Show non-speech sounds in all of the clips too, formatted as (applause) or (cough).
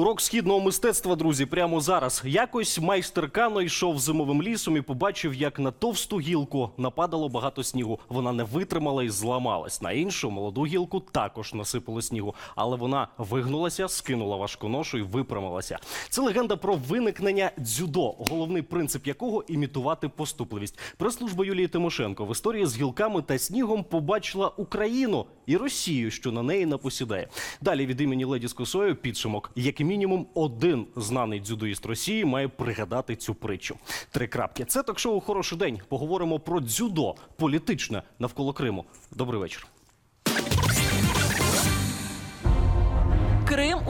Урок східного мистецтва, друзі, прямо зараз. Якось майстер Кано йшов зимовим лісом і побачив, як на товсту гілку нападало багато снігу. Вона не витримала і зламалась. На іншу молоду гілку також насипало снігу, але вона вигнулася, скинула важку ношу і випрямилася. Це легенда про виникнення дзюдо, головний принцип якого імітувати поступливість. Прес-служба Юлії Тимошенко в історії з гілками та снігом побачила Україну і Росію, що на неї напосідає. Далі від імені леді з косою підсумок. Як мінімум один знаний дзюдоїст Росії має пригадати цю притчу. Три крапки. Це ток-шоу Хороший день. Поговоримо про дзюдо політичне навколо Криму. Добрий вечір.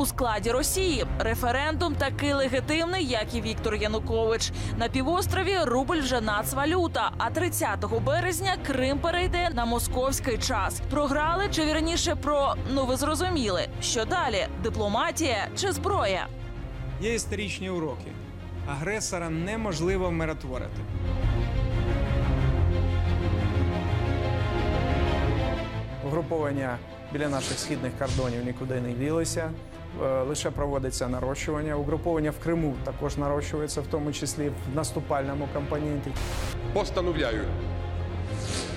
У складі Росії. Референдум такий легітимний, як і Віктор Янукович. На півострові рубль вже нацвалюта. А 30 березня Крим перейде на московський час. Програли чи вірніше про ну ви зрозуміли, що далі дипломатія чи зброя. Є історичні уроки. Агресора неможливо вмиротворити. Угруповання біля наших східних кордонів нікуди не ділися. Е, Лише проводиться нарощування. Угруповання в Криму також нарощується, в тому числі в наступальному компоненті. Постановляю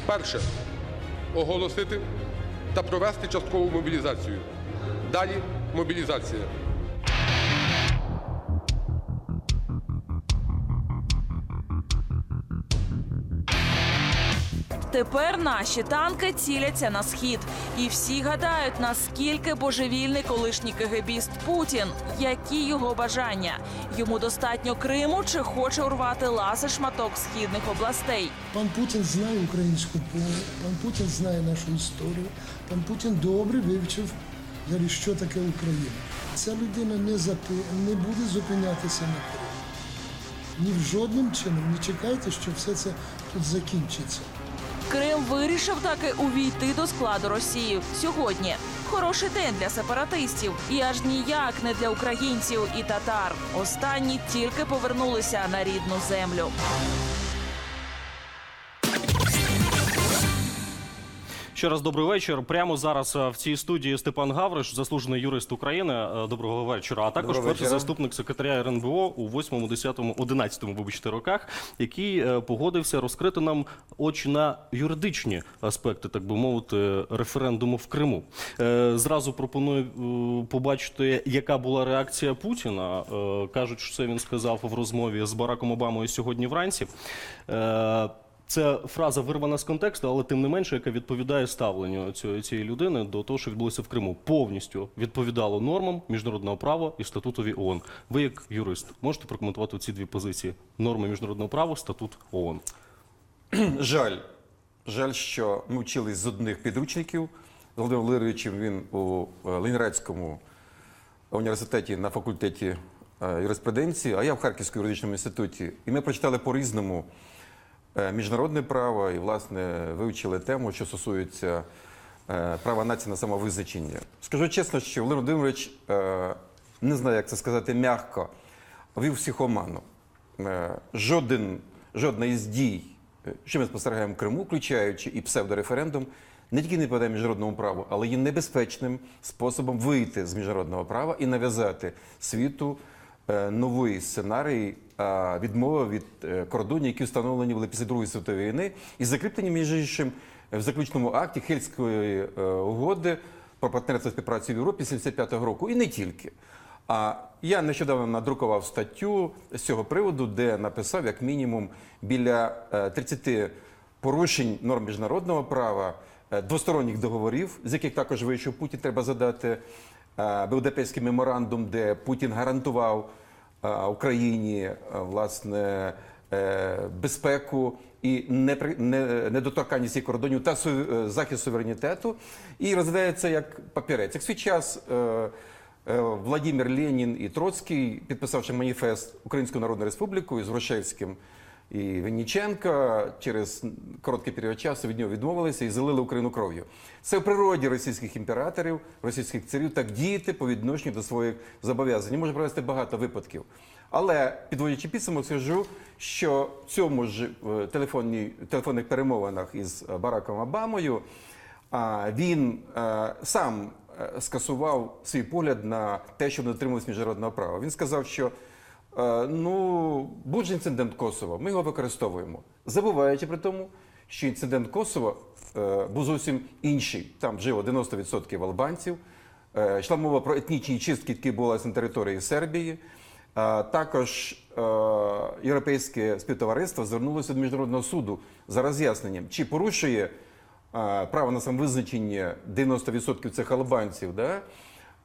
перше оголосити та провести часткову мобілізацію. Далі мобілізація. Тепер наші танки ціляться на схід, і всі гадають, наскільки божевільний колишній КГБіст Путін, які його бажання. Йому достатньо Криму чи хоче урвати ласи шматок східних областей. Пан Путін знає українську мову, пан Путін знає нашу історію, пан Путін добре вивчив, що таке Україна. Ця людина не, запи... не буде зупинятися на Криму. Ні в жодним чином не чекайте, що все це тут закінчиться. Крим вирішив таки увійти до складу Росії сьогодні. Хороший день для сепаратистів, і аж ніяк не для українців і татар. Останні тільки повернулися на рідну землю. Ще раз добрий вечір. Прямо зараз е, в цій студії Степан Гавриш, заслужений юрист України. Е, Доброго вечора. А також перший заступник секретаря РНБО у 8, 10, 11, вибачте, роках, який е, погодився розкрити нам очі на юридичні аспекти, так би мовити, референдуму в Криму. Зразу пропоную побачити, яка була реакція Путіна. Кажуть, що це він сказав в розмові з Бараком Обамою сьогодні вранці. Це фраза вирвана з контексту, але тим не менше, яка відповідає ставленню цієї, людини до того, що відбулося в Криму, повністю відповідало нормам міжнародного права і статутові ООН. Ви, як юрист, можете прокоментувати ці дві позиції: норми міжнародного права, статут ООН. (clears throat) Жаль. Жаль, що ми вчились з одних підручників. Володимиром Валерійовичем він у е, Ленінградському університеті на факультеті е, юриспруденції, а я в Харківському юридичному інституті. І ми прочитали по-різному міжнародне право і, власне, вивчили тему, що стосується е, права нації на самовизначення. Скажу чесно, що Володимир Володимирович, е, не знаю, як це сказати м'яко, вів всіх оману. Е, Жоден, жодна із дій, е, що ми спостерігаємо в Криму, включаючи і псевдореферендум, не тільки не подає міжнародному праву, але є небезпечним способом вийти з міжнародного права і нав'язати світу е, новий сценарій е, відмови від е, кордонів, які встановлені були після Другої світової війни, і закріплені між іншим в заключному акті Хельської е, угоди про партнерство співпрацю в Європі 75-го року, і не тільки. А я нещодавно надрукував статтю з цього приводу, де написав як мінімум біля е, 30 порушень норм міжнародного права, е, двосторонніх договорів, з яких також вийшов Путін. Треба задати е, Будапештський меморандум, де Путін гарантував е, Україні е, власне е, безпеку і недоторканність їх кордонів та е, захист суверенітету, і розглядається як папірець. Як свій час е, е, Владимир Ленін і Троцький, підписавши маніфест Українською Народною Республікою з Грушевським і Винніченка, через короткий період часу від нього відмовилися і залили Україну кров'ю. Це в природі російських імператорів, російських царів так діяти по відношенню до своїх зобов'язань. Може привести багато випадків. Але підводячи підсумок, скажу, що в цьому ж е, телефонній, телефонних перемовинах із е, Бараком Обамою він е, сам скасував свій погляд на те, що не дотримувалось міжнародного права. Він сказав, що ну, був же інцидент Косово, ми його використовуємо, забуваючи при тому, що інцидент Косово е, був зовсім інший. Там жило 90% албанців. Е, Йшла мова про етнічні чистки, які відбувалися на території Сербії. Також е, європейське співтовариство звернулося до міжнародного суду за роз'ясненням, чи порушує е, право на самовизначення 90% цих албанців, да,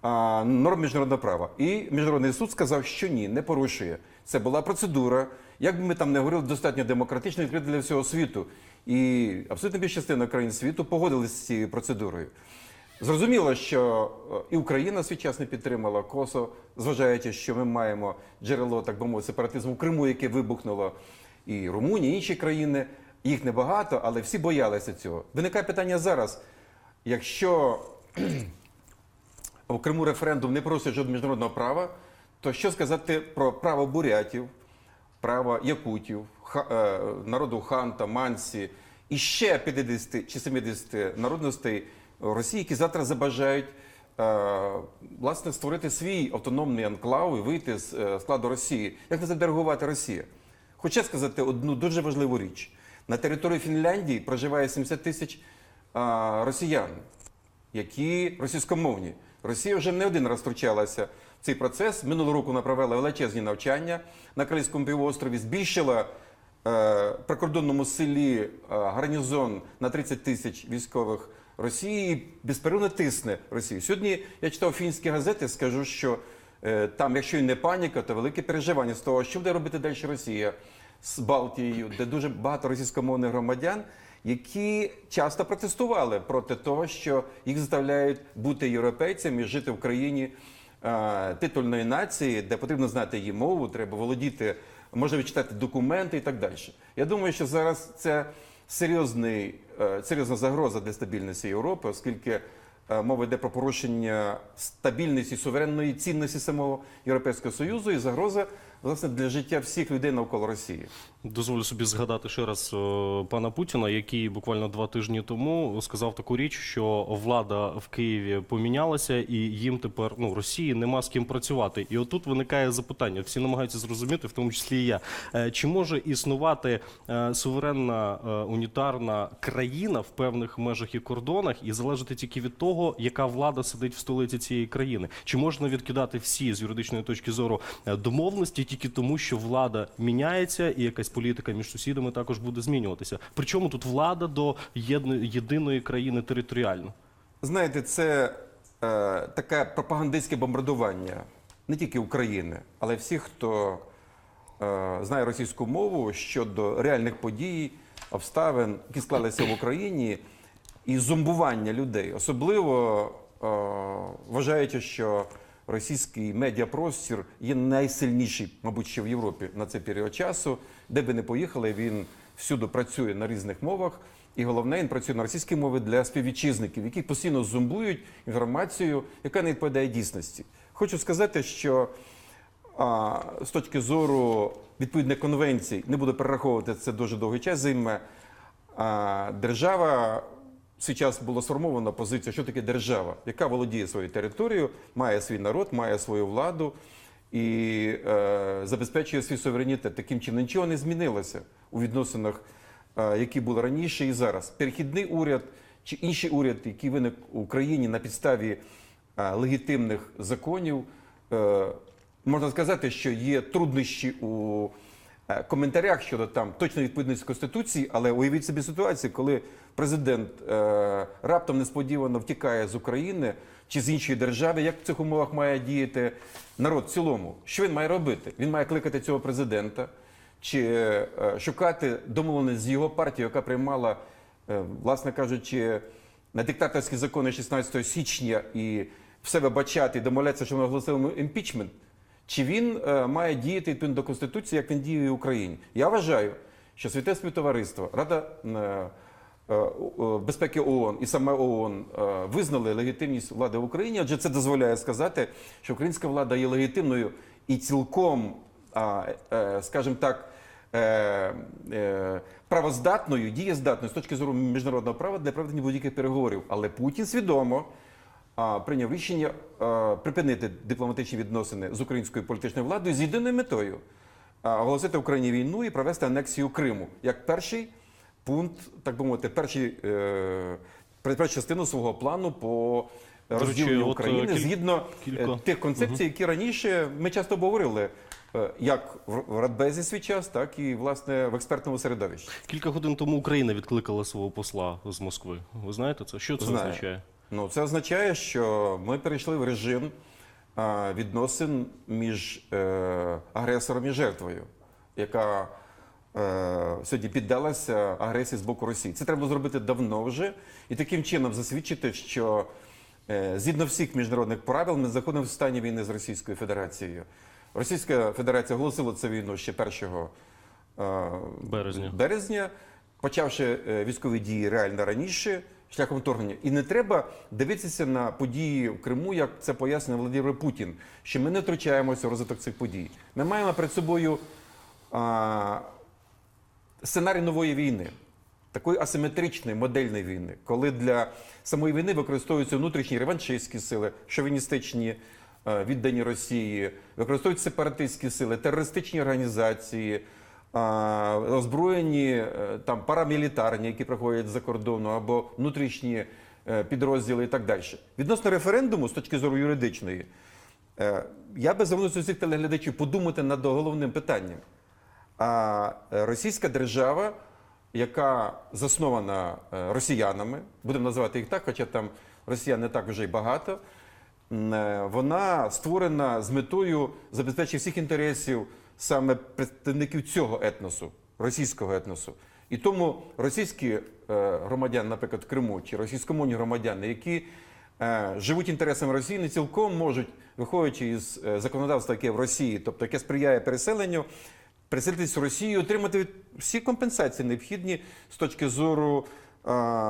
норм міжнародного права. І міжнародний суд сказав, що ні, не порушує. Це була процедура. Як би ми там не говорили, достатньо демократично відкрита для всього світу. І абсолютно більша частина країн світу погодилися з цією процедурою. Зрозуміло, що е, і Україна свій час не підтримала Косово, зважаючи, що ми маємо джерело, так би мовити, сепаратизму в Криму, яке вибухнуло, і Румунія, і інші країни. Їх небагато, але всі боялися цього. Виникає питання зараз: якщо в Криму референдум не просить жодного міжнародного права, то що сказати про право бурятів, право якутів, е, народу ханта, мансі і ще 50 чи 70 народностей Росії, які завтра забажають е, власне створити свій автономний анклав і вийти з е, складу Росії. Як на це реагувати Росія? Хочу сказати одну дуже важливу річ: на території Фінляндії проживає 70 тисяч росіян, які російськомовні. Росія вже не один раз втручалася в цей процес. Минулого року вона провела величезні навчання на Корейському півострові, збільшила е, прикордонному селі е, гарнізон на 30 тисяч військових Росії і безперервно тисне Росію. Сьогодні я читав фінські газети, скажу, що е, там, якщо і не паніка, то велике переживання з того, що буде робити далі Росія з Балтією, де дуже багато російськомовних громадян, які часто протестували проти того, що їх заставляють бути європейцями, жити в країні е, титульної нації, де потрібно знати її мову, треба володіти, можна відчитати документи і так далі. Я думаю, що зараз це серйозний, е, серйозна загроза для стабільності Європи, оскільки е, мова йде про порушення стабільності суверенної цінності самого Європейського Союзу і загроза власне для життя всіх людей навколо Росії. Дозволю собі згадати ще раз е, пана Путіна, який буквально два тижні тому сказав таку річ, що влада в Києві помінялася, і їм тепер ну Росії нема з ким працювати. І отут виникає запитання. Всі намагаються зрозуміти, в тому числі і я. Е, Чи може існувати е, суверенна унітарна країна в певних межах і кордонах, і залежати тільки від того, яка влада сидить в столиці цієї країни? Чи можна відкидати всі з юридичної точки зору домовленості тільки тому, що влада міняється і якась політика між сусідами також буде змінюватися? Причому тут влада до єдиної країни територіально? Знаєте, це е, таке пропагандистське бомбардування не тільки України, але всіх, хто е, знає російську мову щодо реальних подій, обставин, які склалися в Україні, і зомбування людей, особливо е, вважаючи, що російський медіапростір є найсильніший, мабуть, ще в Європі на цей період часу. Де би не поїхали, він всюди працює на різних мовах. І головне, він працює на російській мові для співвітчизників, які постійно зомбують інформацію, яка не відповідає дійсності. Хочу сказати, що а, з точки зору відповідних конвенцій, не буду перераховувати це дуже довгий час займе. А, держава в свій час була сформована позиція, що таке держава, яка володіє своєю територією, має свій народ, має свою владу і е, забезпечує свій суверенітет. Таким чином нічого не змінилося у відносинах, е, які були раніше і зараз. Перехідний уряд чи інший уряд, який виник в Україні на підставі е, легітимних законів, е, можна сказати, що є труднощі у е, коментарях щодо там точної відповідності Конституції, але уявіть собі ситуацію, коли президент е, раптом несподівано втікає з України чи з іншої держави, як в цих умовах має діяти народ в цілому? Що він має робити? Він має кликати цього президента чи е, шукати домовленість з його партією, яка приймала, е, власне кажучи, на диктаторські закони 16 січня і все вибачати і домовлятися, що ми оголосили імпічмент. Чи він е, має діяти відповідно до Конституції, як він діє в Україні? Я вважаю, що святе співтовариство, Рада е, безпеки ООН і саме ООН е, визнали легітимність влади в Україні, адже це дозволяє сказати, що українська влада є легітимною і цілком, е, скажімо так, е, е, правоздатною, дієздатною з точки зору міжнародного права для проведення будь-яких переговорів. Але Путін свідомо прийняв рішення припинити дипломатичні відносини з українською політичною владою з єдиною метою оголосити Україні війну і провести анексію Криму як перший пункт, так би мовити, перший, е, першу частину свого плану по розділенню України е, кіль- згідно е, кілька- тих концепцій, які раніше ми часто обговорили. Як в Радбезі свій час, так і власне в експертному середовищі. Кілька годин тому Україна відкликала свого посла з Москви. Ви знаєте це? Що це Знаю. означає? Ну, це означає, що ми перейшли в режим відносин між агресором і жертвою, яка сьогодні піддалася агресії з боку Росії. Це треба зробити давно вже і таким чином засвідчити, що е, згідно всіх міжнародних правил ми заходимо в стані війни з Російською Федерацією. Російська Федерація оголосила цю війну ще 1 е, Березня. березня, почавши е, військові дії реально раніше, шляхом вторгнення. І не треба дивитися на події в Криму, як це пояснює Володимир Путін, що ми не втручаємося в розвиток цих подій. Ми маємо перед собою а, сценарій нової війни. Такої асиметричної модельної війни, коли для самої війни використовуються внутрішні реваншистські сили, шовіністичні, е, віддані Росії, використовуються сепаратистські сили, терористичні організації, озброєні е, там парамілітарні, які приходять з-за кордону, або внутрішні е, підрозділи і так далі. Відносно референдуму, з точки зору юридичної, е, я би звернувся до всіх телеглядачів подумати над головним питанням. А е, російська держава, яка заснована е, росіянами, будемо називати їх так, хоча там росіян не так вже й багато, е, вона створена з метою забезпечення всіх інтересів саме представників цього етносу, російського етносу. І тому російські громадяни, наприклад, в Криму чи російськомовні громадяни, які живуть інтересами Росії, не цілком можуть, виходячи із законодавства, яке в Росії, тобто яке сприяє переселенню, переселитись в Росію, отримати всі компенсації необхідні з точки зору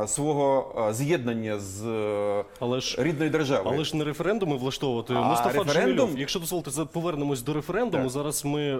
свого е, з'єднання з е, Але ж рідною державою. Але ж не референдуми влаштовувати. А Мустафа референдум? Джемілєв, якщо дозволите, за- повернемось до референдуму. Так. Зараз ми е,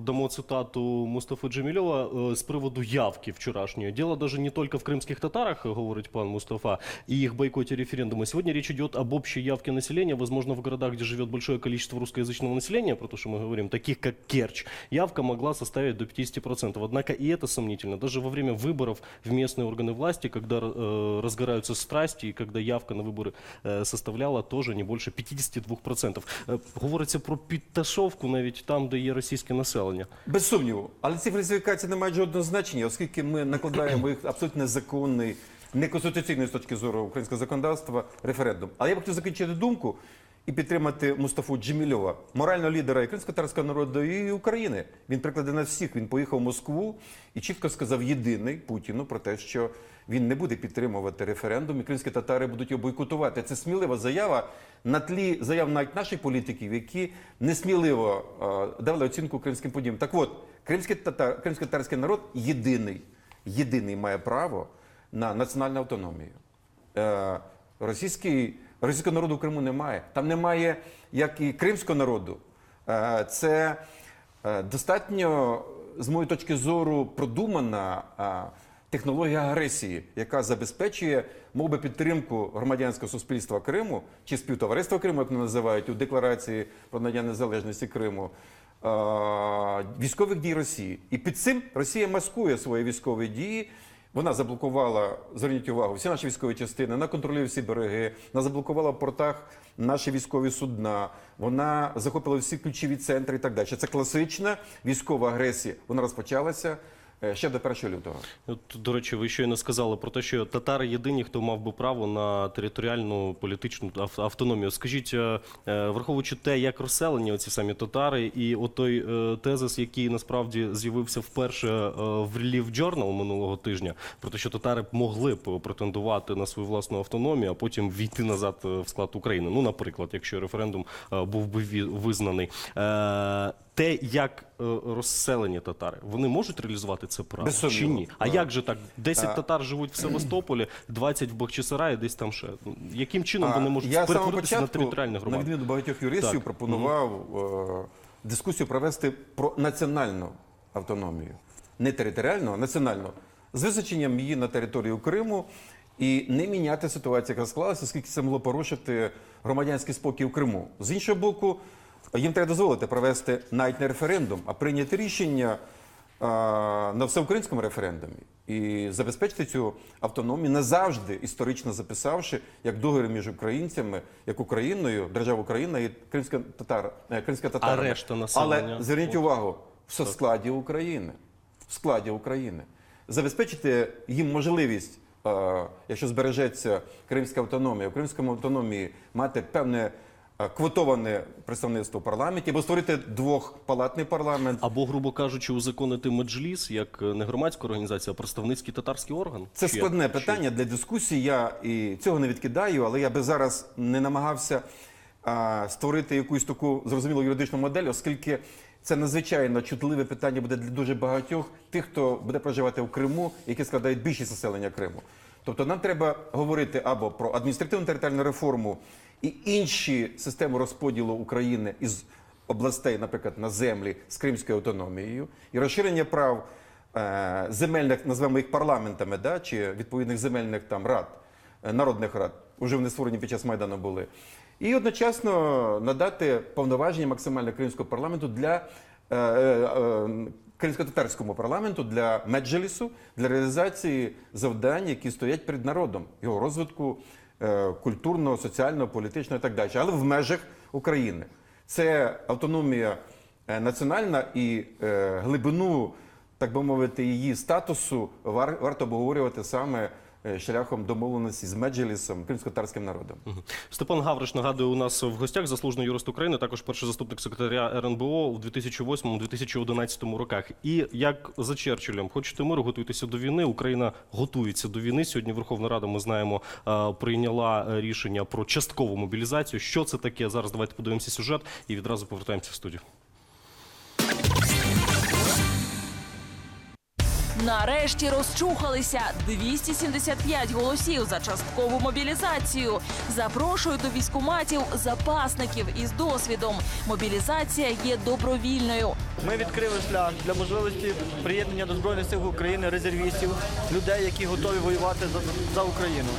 дамо цитату Мустафи Джемілєва е, з приводу явки вчорашньої. Дело даже не только в крымских татарах, говорит пан Мустафа, и их бойкоте референдума. Сегодня речь идет об общей явке населения, возможно, в городах, где живет большое количество русскоязычного населения, про то, что мы говорим, таких как Керчь, явка могла составить до 50%. Однако и это сомнительно. Даже во время выборов в местные органы власти, когда э, разгораются страсти, и когда явка на выборы э, составляла тоже не больше 52%. Е, Говориться про підташовку навіть там, де є російське населення. Без сумніву. Але ці фальсифікації не мають жодного значення, оскільки ми накладаємо їх абсолютно незаконний, неконституційний з точки зору українського законодавства референдум. Але я б хотів закінчити думку і підтримати Мустафу Джемільова, морального лідера і кримсько-татарського народу і України. Він прикладе на всіх. Він поїхав в Москву і чітко сказав єдиний Путіну про те, що він не буде підтримувати референдум, і кримські татари будуть його бойкотувати. Це смілива заява на тлі заяв навіть наших політиків, які несміливо е, давали оцінку кримським подіям. Так от, кримський татар, кримсько-татарський народ єдиний, єдиний має право на національну автономію. Е, російський, російського народу в Криму немає. Там немає як і кримського народу. Е, це е, достатньо, з моєї точки зору, продумана е, технологія агресії, яка забезпечує мов би, підтримку громадянського суспільства Криму чи співтовариства Криму, як називають у декларації про надання незалежності Криму. Військових дій Росії, і під цим Росія маскує свої військові дії. Вона заблокувала, зверніть увагу, всі наші військові частини, вона контролює всі береги, вона заблокувала в портах наші військові судна, вона захопила всі ключові центри і так далі. Це класична військова агресія. Вона розпочалася ще до 1 лютого. От, до речі, ви щойно сказали про те, що татари єдині, хто мав би право на територіальну політичну автономію. Скажіть, е, е, враховуючи те, як розселені оці самі татари, і отой е, тезис, який насправді з'явився вперше е, в Relief Journal минулого тижня, про те, що татари могли б претендувати на свою власну автономію, а потім війти назад е, в склад України. Ну, наприклад, якщо референдум е, був би визнаний. Те, як е, розселені татари, вони можуть реалізувати це право Без чи сумніву. ні? А А. як же так? 10 татар живуть в Севастополі, 20 в Бахчисараї, десь там ще. Ну, Яким чином вони можуть з самого перетворитися на початку, територіальні на громади? відміну багатьох юристів, Так. пропонував е, дискусію провести про національну автономію. Не територіальну, а національну. З визначенням її на територію Криму і не міняти ситуацію, яка склалася, оскільки це могло порушити громадянський спокій в Криму. З іншого боку, їм треба дозволити провести навіть не референдум, а прийняти рішення на всеукраїнському референдумі і забезпечити цю автономію назавжди історично записавши як договір між українцями, як Україною, держава Україна і кримська татар, е, кримська татара. А решта населення? Але зверніть увагу, в складі України. В складі України. Забезпечити їм можливість, е, якщо збережеться кримська автономія, в кримському автономії мати певне е, квотоване представництво в парламенті, або створити двохпалатний парламент. Або, грубо кажучи, узаконити меджліс як е, не громадська організація, а представницький татарський орган. Це Чи складне? Чи- питання для дискусії. Я і цього не відкидаю, але я би зараз не намагався а, створити якусь таку зрозумілу юридичну модель, оскільки це надзвичайно чутливе питання буде для дуже багатьох тих, хто буде проживати в Криму, які складають більшість населення Криму. Тобто нам треба говорити або про адміністративну територіальну реформу і інші системи розподілу України із областей, наприклад, на землі з кримською автономією, і розширення прав е, земельних, назвемо їх парламентами, да, чи відповідних земельних там рад, е, народних рад, уже вони створені під час Майдану були. І одночасно надати повноваження максимально кримського парламенту для е, е, е, кримсько-татарському парламенту для меджелісу для реалізації завдань, які стоять перед народом, його розвитку культурного, соціального, політичного і так далі, але в межах України. Це автономія е, національна і е, глибину, так би мовити, її статусу вар, варто обговорювати саме е, шляхом домовленості з меджелісом, кримсько-татарським народом. Степан Гавриш нагадує у нас в гостях заслужений юрист України, також перший заступник секретаря РНБО у 2008-2011 роках. І як за Черчиллем, хочете миру, готуйтеся до війни. Україна готується до війни. Сьогодні Верховна Рада, ми знаємо, е, прийняла е, рішення про часткову мобілізацію. Що це таке? Зараз давайте подивимося сюжет і відразу повертаємося в студію. Нарешті розчухалися 275 голосів за часткову мобілізацію. Запрошую до військкоматів запасників із досвідом. Мобілізація є добровільною. Ми відкрили шлях для можливості приєднання до збройних сил України резервістів, людей, які готові воювати за, за Україну.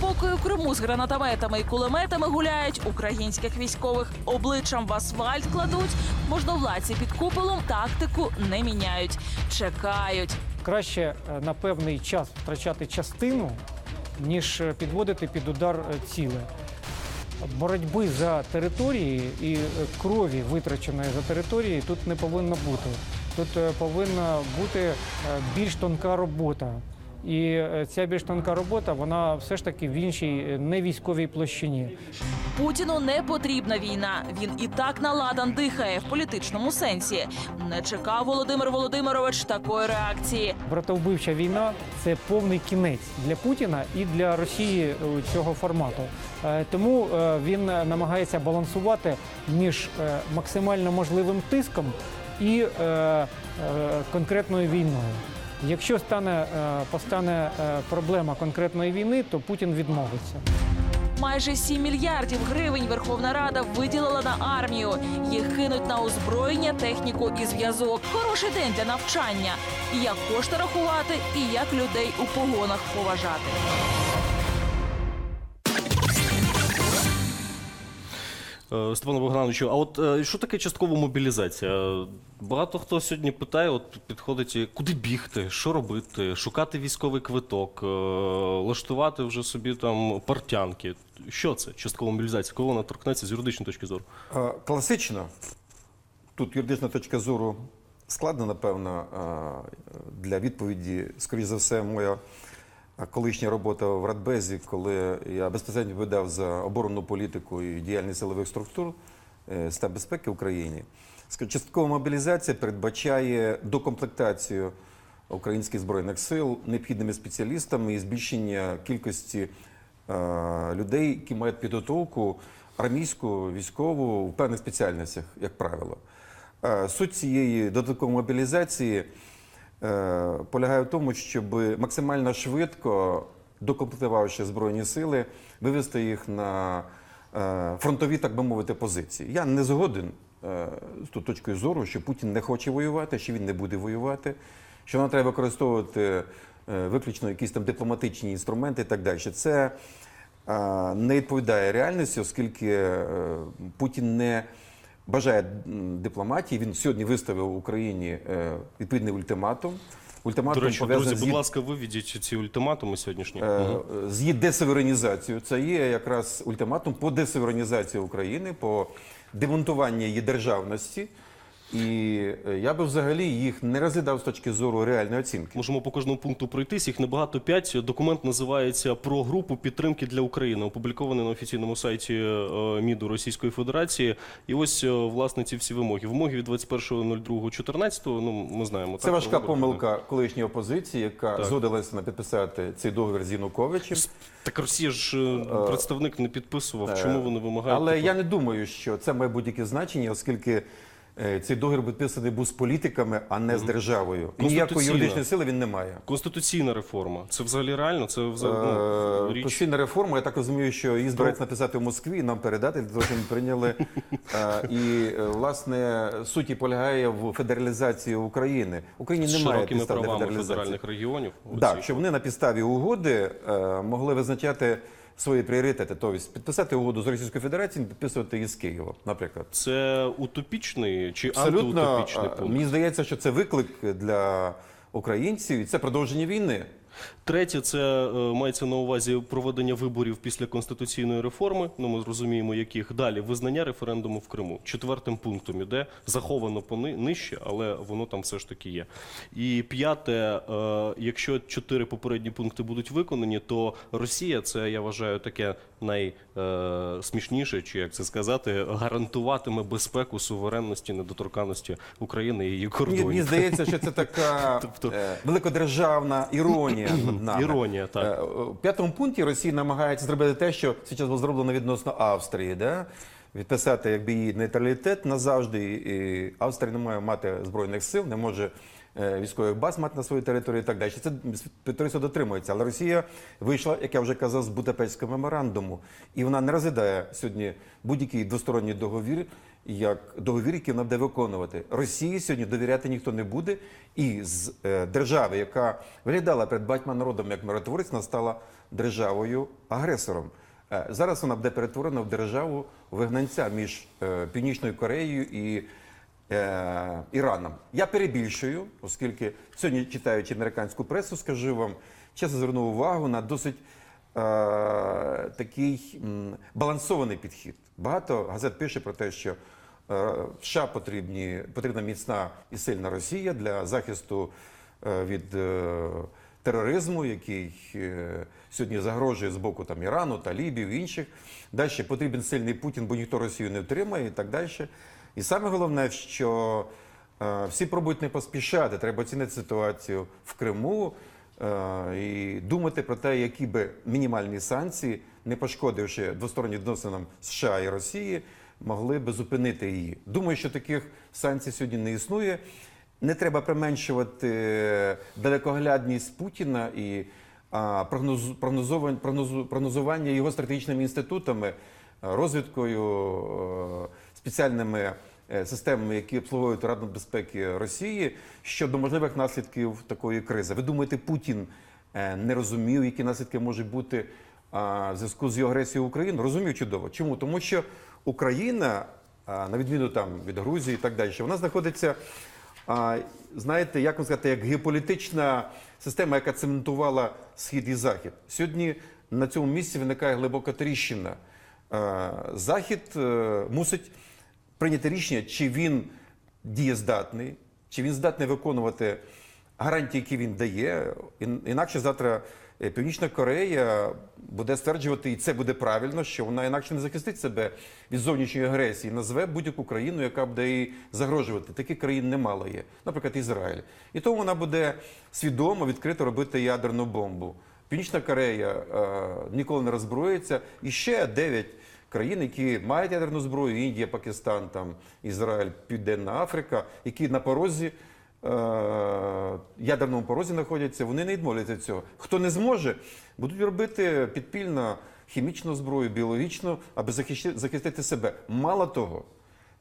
Поки у Криму з гранатометами і кулеметами гуляють українських військових обличчям в асфальт кладуть, можновладці під куполом тактику не міняють, чекають. Краще е, на певний час втрачати частину, ніж е, підводити під удар е, ціле. Боротьби за території і крові, витраченої за території, тут не повинно бути. Тут повинна бути більш тонка робота. І е, ця більш тонка робота, вона все ж таки в іншій е, не військовій площині. Путіну не потрібна війна. Він і так наладан дихає в політичному сенсі. Не чекав Володимир Володимирович такої реакції. Братовбивча війна це повний кінець для Путіна і для Росії е, цього формату. Тому він намагається балансувати між максимально можливим тиском і конкретною війною. Якщо стане е, постане е, проблема конкретної війни, то Путін відмовиться. Майже 7 мільярдів гривень Верховна Рада виділила на армію. Їх кинуть на озброєння, техніку і зв'язок. Хороший день для навчання. І як кошти рахувати, і як людей у погонах поважати. Степану Богдановичу, а от е, що таке часткова мобілізація? Багато хто сьогодні питає, от підходить, куди бігти, що робити, шукати військовий квиток, е, влаштувати вже собі там портянки. Що це часткова мобілізація? Коли вона торкнеться з юридичної точки зору? Е, Класично, тут юридична точка зору складна, напевно, е, для відповіді, скоріш за все, моя колишня робота в Радбезі, коли я безпосередньо відповідав за оборонну політику і діяльність силових структур е, систем безпеки в Україні. Часткова мобілізація передбачає докомплектацію українських збройних сил необхідними спеціалістами і збільшення кількості е, людей, які мають підготовку армійську, військову в певних спеціальностях, як правило. Е, Суть цієї додаткової мобілізації полягає в тому, щоб максимально швидко, докомплектувавши збройні сили, вивести їх на е, фронтові, так би мовити, позиції. Я не згоден е, з ту точкою зору, що Путін не хоче воювати, що він не буде воювати, що нам треба використовувати е, виключно якісь там дипломатичні інструменти і так далі. Це е, не відповідає реальності, оскільки е, Путін не бажає дипломатії. Він сьогодні виставив Україні е, відповідний ультиматум. До Ультиматум речі, друзі, з будь ласка, виведіть ці ультиматуми сьогоднішні. Е, з її десуверенізацією. Це є якраз ультиматум по десуверенізації України, по демонтуванню її державності. І е, я би взагалі їх не розглядав з точки зору реальної оцінки. Можемо по кожному пункту пройтись. Їх небагато п'ять. Документ називається про групу підтримки для України, опублікований на офіційному сайті е, МІДу Російської Федерації. І ось е, власне ці всі вимоги. Вимоги від 21.02.14, Ну ми знаємо. Це так, важка про помилка колишньої опозиції, яка Так. згодилася на підписати цей договір з Януковичем. Так Росія ж представник не підписував. Чому вони вимагають? Але я не думаю, що це має будь-яке значення, оскільки цей договір підписаний був з політиками, а не з державою. І ніякої юридичної сили він не має. Конституційна реформа. Це взагалі реально? Це взагалі ну, Е, річ. Конституційна реформа, я так розумію, що її збираються написати в Москві і нам передати, для того, щоб ми прийняли. (laughs) Е, І, е, власне, суть і полягає в федералізації України. Україні немає підстав для правами федералізації. федеральних регіонів. Так, щоб вони на підставі угоди е, могли визначати свої пріоритети. Тобто підписати угоду з Російською Федерацією, підписувати її з Києва, наприклад. Це утопічний чи Абсолютно, антиутопічний пункт? мені здається, що це виклик для українців, і це продовження війни. Третє, це е, мається на увазі проведення виборів після конституційної реформи. Ну ми зрозуміємо, яких далі визнання референдуму в Криму. Четвертим пунктом іде заховано нижче, але воно там все ж таки є. І п'яте, е, якщо чотири попередні пункти будуть виконані, то Росія це я вважаю таке найсмішніше, чи як це сказати, гарантуватиме безпеку суверенності, недоторканності України і її кордонів. мені здається, що це (laughs) така Тобто- е, великодержавна іронія (clears throat) над нами. Іронія, так. Е, У п'ятому пункті Росія намагається зробити те, що зараз було зроблено відносно Австрії. Да? Відписати якби її нейтралітет назавжди. І Австрія не має мати збройних сил, не може е, військових баз мати на своїй території і так далі. Це підтримство дотримується. Але Росія вийшла, як я вже казав, з Будапештського меморандуму. І вона не розглядає сьогодні будь-який двосторонній договір як договір, який вона буде виконувати. Росії сьогодні довіряти ніхто не буде. І з е, держави, яка виглядала перед батьма народом як миротворець, вона стала державою агресором. Е, Зараз вона буде перетворена в державу вигнанця між е, Північною Кореєю і Іраном. Я перебільшую, оскільки сьогодні, читаючи американську пресу, скажу вам, чесно звернув увагу на досить такий балансований підхід. Багато газет пише про те, що е, США потрібні, потрібна міцна і сильна Росія для захисту е, від е, тероризму, який е, сьогодні загрожує з боку там, Ірану, Талібів і інших. Далі потрібен сильний Путін, бо ніхто Росію не втримає і так далі. І саме головне, що е, всі пробують не поспішати, треба оцінити ситуацію в Криму е, і думати про те, які би мінімальні санкції, не пошкодивши двостороннім відносинам США і Росії, могли би зупинити її. Думаю, що таких санкцій сьогодні не існує. Не треба применшувати далекоглядність Путіна і прогнозування його стратегічними інститутами, е, розвідкою, е, спеціальними е, системами, які обслуговують Раду безпеки Росії щодо можливих наслідків такої кризи. Ви думаєте, Путін е, не розумів, які наслідки можуть бути в зв'язку з його агресією в Україну? Розумів чудово. Чому? Тому що Україна, на відміну там від Грузії і так далі, вона знаходиться знаєте, як вам сказати, як геополітична система, яка цементувала схід і захід. Сьогодні на цьому місці виникає глибока тріщина. Захід е, мусить прийняти рішення, чи він дієздатний, чи він здатний виконувати гарантії, які він дає. Інакше завтра е, Північна Корея буде стверджувати, і це буде правильно, що вона інакше не захистить себе від зовнішньої агресії, назве будь-яку країну, яка буде їй загрожувати. Таких країн немало є, наприклад, Ізраїль. І тому вона буде свідомо відкрито робити ядерну бомбу. Північна Корея е, ніколи не роззброїться. І ще дев'ять країн, які мають ядерну зброю: Індія, Пакистан, там Ізраїль, Південна Африка, які на порозі. е, Ядерному порозі знаходяться, вони не відмовляться від цього. Хто не зможе, будуть робити підпільно хімічну зброю, біологічну, аби захищи- захистити себе. Мало того,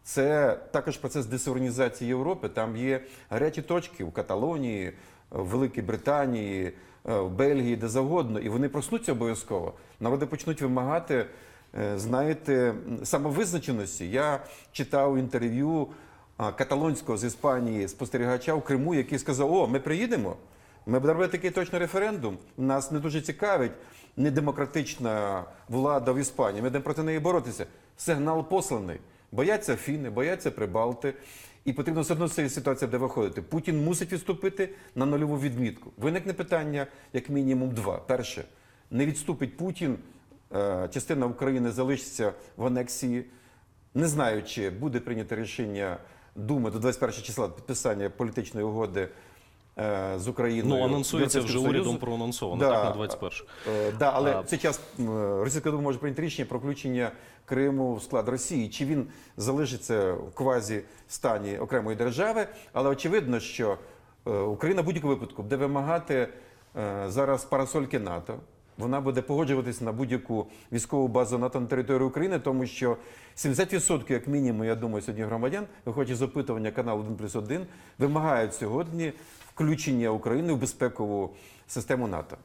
це також процес десуверенізації Європи. Там є гарячі точки в Каталонії, в Великій Британії, е, в Бельгії, де завгодно, і вони проснуться обов'язково. Народи почнуть вимагати, знаєте, самовизначеності. Я читав інтерв'ю каталонського з Іспанії спостерігача в Криму, який сказав: О, ми приїдемо. Ми будемо робити такий точно референдум. Нас не дуже цікавить недемократична влада в Іспанії. Ми будемо проти неї боротися. Сигнал посланий. Бояться фіни, бояться прибалти. І потрібно все одно з цієї ситуації буде виходити. Путін мусить відступити на нульову відмітку. Виникне питання, як мінімум, два. Перше, не відступить Путін, е, частина України залишиться в анексії. Не знаю, чи буде прийнято рішення Думи до 21 числа підписання політичної угоди е, з Україною. Ну, анонсується вже Європейським урядом проанонсовано, Да. так, на 21. Е, да, але А- в цей час Російська Дума може прийняти рішення про включення Криму в склад Росії. Чи він залишиться в квазі стані окремої держави? Але очевидно, що е, Україна в будь-якому випадку буде вимагати е, зараз парасольки НАТО. Вона буде погоджуватись на будь-яку військову базу НАТО на території України, тому що 70% як мінімум, я думаю, сьогодні громадян, виходячи з опитування каналу 1 плюс 1, вимагають сьогодні включення України в безпекову систему НАТО.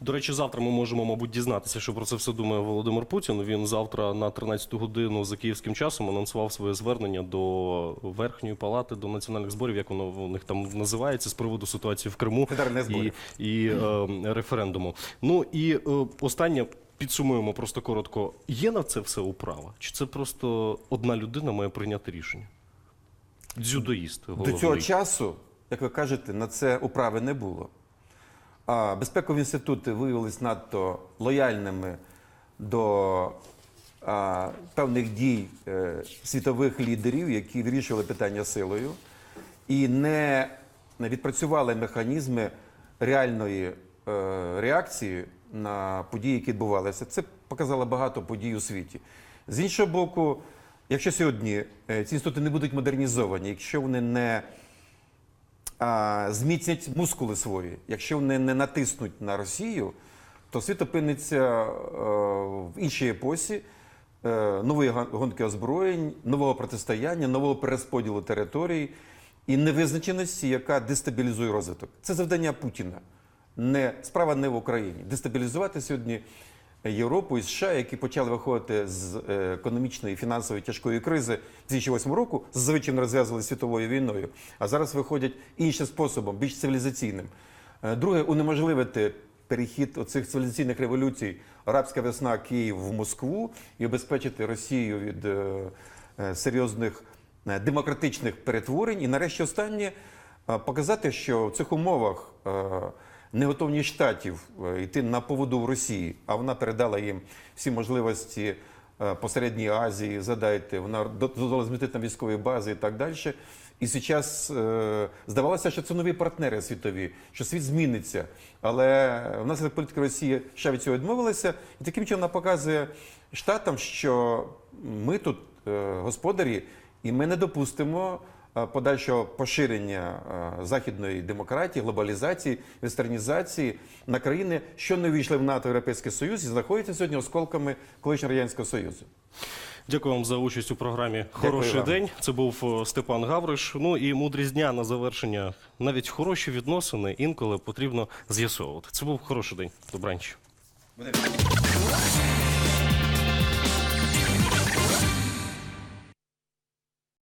До речі, завтра ми можемо, мабуть, дізнатися, що про це все думає Володимир Путін. Він завтра на 13 годину за київським часом анонсував своє звернення до верхньої палати, до національних зборів, як воно у них там називається, з приводу ситуації в Криму і, і е, референдуму. Ну і е, останнє. Підсумуємо просто коротко. Є на це все управа? Чи це просто одна людина має прийняти рішення? Дзюдоїст. До цього часу, як ви кажете, на це управи не було. Безпекові інститути виявилися надто лояльними до а, певних дій е, світових лідерів, які вирішували питання силою, і не, не відпрацювали механізми реальної е, реакції на події, які відбувалися. Це показало багато подій у світі. З іншого боку, якщо сьогодні е, ці інститути не будуть модернізовані, якщо вони не а, зміцнять мускули свої, якщо вони не натиснуть на Росію, то світ опиниться е, в іншій епосі е, нової гонки озброєнь, нового протистояння, нового перерозподілу територій і невизначеності, яка дестабілізує розвиток. Це завдання Путіна. Не справа не в Україні. Дестабілізувати сьогодні Європу і США, які почали виходити з е, економічної і фінансової тяжкої кризи 2008 року, зазвичай вони розв'язали світовою війною, а зараз виходять іншим способом, більш цивілізаційним. Е, Друге, унеможливити перехід оцих цивілізаційних революцій, арабська весна, Київ в Москву і обезпечити Росію від е, серйозних демократичних перетворень. І нарешті останнє показати, що в цих умовах неготовність штатів е, йти на поводу в Росії, а вона передала їм всі можливості е, по Середній Азії, задайте, вона дозволила змістити там військові бази і так далі. І зараз е, здавалося, що це нові партнери світові, що світ зміниться. Але внаслідок політики Росії ще від цього відмовилася, і таким чином вона показує штатам, що ми тут господарі, і ми не допустимо подальшого поширення е, західної демократії, глобалізації, вестернізації на країни, що не увійшли в НАТО Європейський Союз і знаходяться сьогодні осколками колишнього радянського союзу. Дякую вам за участь у програмі Дякую Хороший вам. день. Це був е, Степан Гавриш. Ну і мудрість дня на завершення. Навіть хороші відносини інколи потрібно з'ясовувати. Це був хороший день. Добранч.